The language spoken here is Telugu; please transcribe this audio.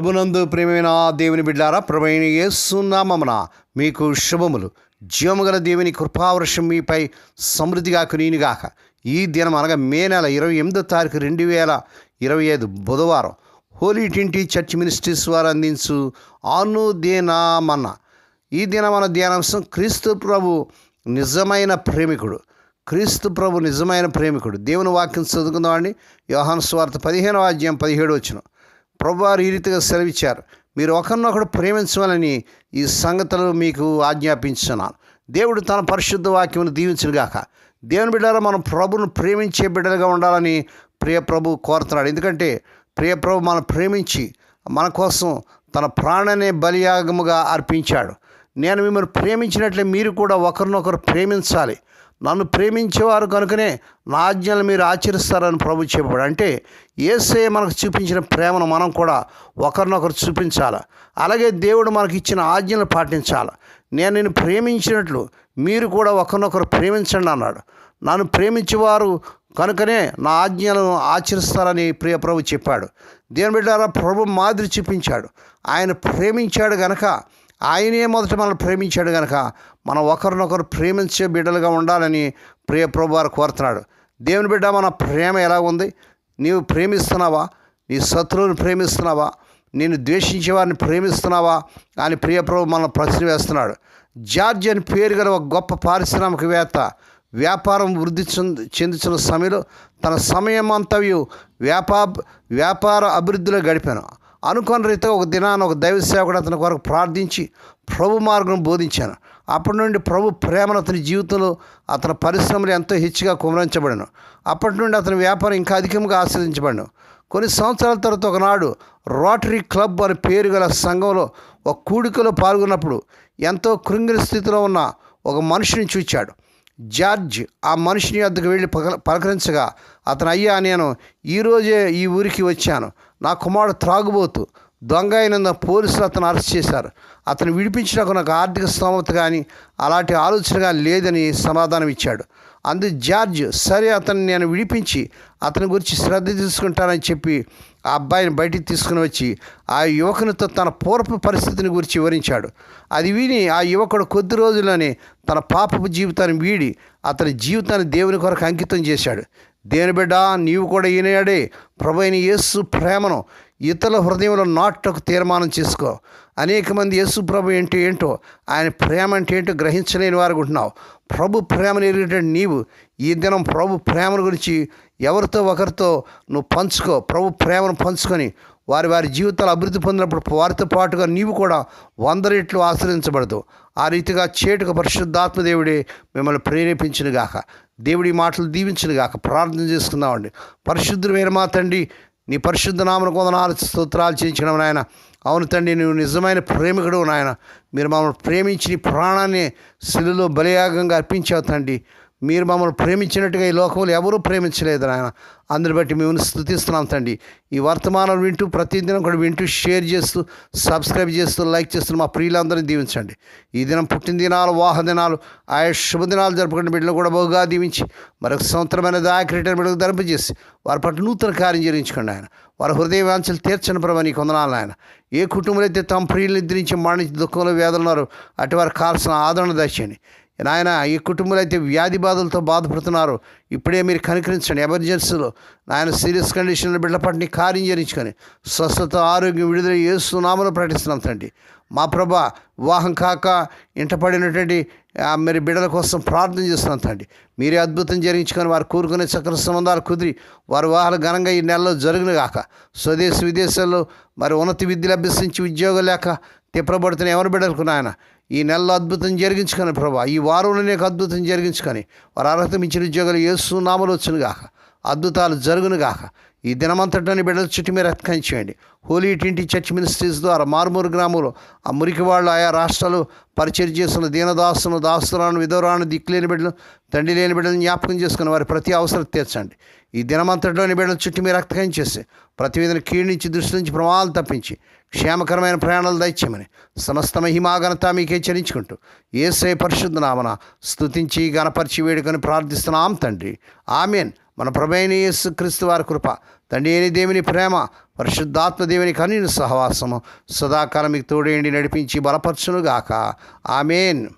ప్రభునందు ప్రేమైన దేవుని బిడ్డారా ప్రభుని ఏసునామమున మీకు శుభములు. జీవముగల దేవుని కృపావర్షం మీపై సమృద్ధిగా కునీనుగాక ఈ దినం అనగా మే నెల ఇరవై ఎనిమిదో తారీఖు రెండు వేల ఇరవై ఐదు బుధవారం హోలీ టింటి చర్చ్ మినిస్ట్రీస్ వారు అందించు ఆను దేనామన్న ఈ దినమన ధ్యానాంశం క్రీస్తు ప్రభు నిజమైన ప్రేమికుడు. క్రీస్తు ప్రభు నిజమైన ప్రేమికుడు. దేవుని వాక్యం చదువుకుందామండి. యోహాను స్వార్థ పదిహేనవ అధ్యాయం పదిహేడు వచ్చిన. ప్రభువారు ఈ రీతిగా సెలవిచ్చారు. మీరు ఒకరినొకరు ప్రేమించవాలని ఈ సంగతులు మీకు ఆజ్ఞాపించున్నాను దేవుడు తన పరిశుద్ధ వాక్యమును దీవించుగాక దేవుని బిడ్డారా మనం ప్రభును ప్రేమించే బిడ్డలుగా ఉండాలని ప్రియ ప్రభు కోరుతున్నాడు. ఎందుకంటే ప్రియ ప్రభు మనం ప్రేమించి మన కోసం తన ప్రాణనే బలియాగముగా అర్పించాడు. నేను మిమ్మల్ని ప్రేమించినట్లే మీరు కూడా ఒకరినొకరు ప్రేమించాలి. నన్ను ప్రేమించేవారు కనుకనే నా ఆజ్ఞలు మీరు ఆచరిస్తారని ప్రభు చెప్పాడు. అంటే ఏసే మనకు చూపించిన ప్రేమను మనం కూడా ఒకరినొకరు చూపించాలి. అలాగే దేవుడు మనకి ఇచ్చిన ఆజ్ఞలు పాటించాలి. నేను నిన్ను ప్రేమించినట్లు మీరు కూడా ఒకరినొకరు ప్రేమించండి అన్నాడు. నన్ను ప్రేమించేవారు కనుకనే నా ఆజ్ఞలను ఆచరిస్తారని ప్రియ ప్రభు చెప్పాడు. దేని బిడ్డారా ప్రభు మాదిరి చూపించాడు. ఆయన ప్రేమించాడు గనక ఆయనే మొదట మనల్ని ప్రేమించాడు కనుక మనం ఒకరినొకరు ప్రేమించే బిడ్డలుగా ఉండాలని ప్రియ ప్రభు వారు కోరుతున్నాడు. దేవుని బిడ్డ మన ప్రేమ ఎలా ఉంది? నీవు ప్రేమిస్తున్నావా? నీ శత్రువుని ప్రేమిస్తున్నావా? నేను ద్వేషించే వారిని ప్రేమిస్తున్నావా? అని ప్రియ మనల్ని ప్రశ్న వేస్తున్నాడు. జార్జ్ అని పేరు గల ఒక గొప్ప పారిశ్రామికవేత్త వ్యాపారం వృద్ధి చెంది చెందుతున్న సమయంలో తన సమయం అంతయు వ్యాపార వ్యాపార అభివృద్ధిలో గడిపాను. అనుకోని రీతిగా ఒక దినాన ఒక దైవ సేవకుడు అతని కొరకు ప్రార్థించి ప్రభు మార్గం బోధించాను. అప్పటి నుండి ప్రభు ప్రేమను అతని జీవితంలో అతని పరిశ్రమలు ఎంతో హెచ్చుగా కుమరించబడను. అప్పటి నుండి అతని వ్యాపారం ఇంకా అధికంగా ఆస్వాదించబడను. కొన్ని సంవత్సరాల తర్వాత ఒకనాడు రోటరీ క్లబ్ అనే పేరు గల సంఘంలో ఒక కూడికలో పాల్గొన్నప్పుడు ఎంతో కృంగిన స్థితిలో ఉన్న ఒక మనిషిని చూచాడు. జార్జ్ ఆ మనిషిని వద్దకు వెళ్ళి పక పలకరించగా అతను అయ్యా నేను ఈరోజే ఈ ఊరికి వచ్చాను. నా కుమారుడు త్రాగుబోతు. దొంగ అయిన పోలీసులు అతను అరెస్ట్ చేశారు. అతను విడిపించినకు నాకు ఆర్థిక స్తోమత కానీ అలాంటి ఆలోచన కానీ లేదని సమాధానం ఇచ్చాడు అందు జార్జ్ సరే అతన్ని నేను విడిపించి అతని గురించి శ్రద్ధ తీసుకుంటానని చెప్పి ఆ అబ్బాయిని బయటికి తీసుకుని వచ్చి ఆ యువకునితో తన పూర్వపు పరిస్థితిని గురించి వివరించాడు. అది విని ఆ యువకుడు కొద్ది రోజుల్లోనే తన పాపపు జీవితాన్ని వీడి అతని జీవితాన్ని దేవుని కొరకు అంకితం చేశాడు. దేని బిడ్డ నీవు కూడా ఈనాడే ప్రభు అయిన యేసు ప్రేమను ఇతరుల హృదయంలో నాటకు తీర్మానం చేసుకో. అనేక మంది యేసు ప్రభు ఏంటో ఏంటో ఆయన ప్రేమ అంటే ఏంటో గ్రహించలేని వారు ఉంటున్నావు. ప్రభు ప్రేమను ఎరిగేటువంటి నీవు ఈ దినం ప్రభు ప్రేమను గురించి ఎవరితో ఒకరితో నువ్వు పంచుకో. ప్రభు ప్రేమను పంచుకొని వారి వారి జీవితాలు అభివృద్ధి పొందినప్పుడు వారితో పాటుగా నీవు కూడా వంద రెట్లు ఆశ్రయించబడదు. ఆ రీతిగా చేటుక పరిశుద్ధాత్మ దేవుడే మిమ్మల్ని ప్రేరేపించిన గాక దేవుడి మాటలు దీవించినగాక. ప్రార్థన చేసుకుందామండి. పరిశుద్ధమైన మా తండ్రి నీ పరిశుద్ధ నామను కొందనాలు స్తోత్రాలు చేయించడం నాయన. అవును తండ్రి నువ్వు నిజమైన ప్రేమికుడు నాయన. మీరు మమ్మల్ని ప్రేమించి నీ ప్రాణాన్ని శిలులో బలియాగంగా అర్పించావు తండ్రి. మీరు మమ్మల్ని ప్రేమించినట్టుగా ఈ లోకంలో ఎవరూ ప్రేమించలేదు నాయన. అందుని బట్టి మేము స్థుతిస్తున్నాం తండ్రి. ఈ వర్తమానం వింటూ ప్రతిదినం కూడా వింటూ షేర్ చేస్తూ సబ్స్క్రైబ్ చేస్తూ లైక్ చేస్తూ మా ప్రియులందరినీ దీవించండి. ఈ దినం పుట్టిన దినాలు వాహ దినాలు ఆయా శుభదినాలు జరుపుకున్న బిడ్డలు కూడా బహుగా దీవించి మరొక సంవత్సరమైన దాయకరిటైన బిడ్డకు ధరింపజేసి వారి పట్ల నూతన కార్యం జరించుకోండి ఆయన వారి హృదయ వాంఛలు తీర్చని ప్రభా నీకు వందనాలు ఆయన ఏ కుటుంబంలో అయితే తమ ప్రియులు నిద్రించి మరణించి దుఃఖంలో వేదలున్నారో అటు వారికి కావాల్సిన ఆదరణ దయచేయండి. నాయన ఈ కుటుంబంలో అయితే వ్యాధి బాధలతో బాధపడుతున్నారు. ఇప్పుడే మీరు కనికరించండి. ఎమర్జెన్సీలో నాయన సీరియస్ కండిషన్లో బిడ్డ పట్టిని కార్యం చేయించుకొని స్వస్థత ఆరోగ్యం విడుదల చేస్తున్నామని ప్రకటిస్తున్నాం తండ్రి. మా ప్రభా వివాహం కాక ఇంటపడినటువంటి మరి బిడ్డల కోసం ప్రార్థన చేస్తున్నాం తండ్రి. మీరే అద్భుతం జరిగించుకొని వారు కూరుకునే చక్ర సంబంధాలు కుదిరి వారి వివాహాలు ఘనంగా ఈ నెలలో జరుగును గాక. స్వదేశ విదేశాల్లో మరి ఉన్నత విద్యలు అభ్యసించి ఉద్యోగం లేక తిప్పబడుతున్న ఎవరు బిడ్డలకు నాయన ఈ నెలలో అద్భుతం జరిగించుకొని ప్రభా ఈ వారంలో నీకు అద్భుతం జరిగించుకొని వారు అర్హత మించిన ఉద్యోగాలు ఏసు నామలు వచ్చును అద్భుతాలు జరుగునుగాక ఈ దినమంతటాన్ని బిడ్డల చుట్టూ మీరు చేయండి హోలీ టింటి చర్చ్ మినిస్ట్రీస్ ద్వారా మారుమూరు గ్రామంలో ఆ మురికి వాళ్ళు ఆయా రాష్ట్రాలు పరిచయం చేస్తున్న దీనదాసును దాస్తులను విధవరాను దిక్కులేని బిడ్డలు తండ్రి లేని బిడ్డలను జ్ఞాపకం చేసుకుని వారి ప్రతి అవసరం తీర్చండి. ఈ దినమంతటిలోని బిడ్డల చుట్టూ మీరు రక్తకం చేసి ప్రతివేదన క్షీణించి దృష్టి నుంచి ప్రమాదాలు తప్పించి క్షేమకరమైన ప్రయాణాలు దయచేయమని సమస్త మహిమాఘనత మీకే చరించుకుంటూ ఏసే పరిశుద్ధ నామన స్థుతించి గణపరిచి వేడుకొని ప్రార్థిస్తున్నాం తండ్రి. ఆమెన్. మన ప్రభైన యేసు క్రీస్తు వారి కృప తండ్రి అయిన దేవుని ప్రేమ పరిశుద్ధాత్మ దేవుని కన్నీని సహవాసము సదాకాలం మీకు తోడేండి నడిపించి బలపరచునుగాక. ఆమెన్.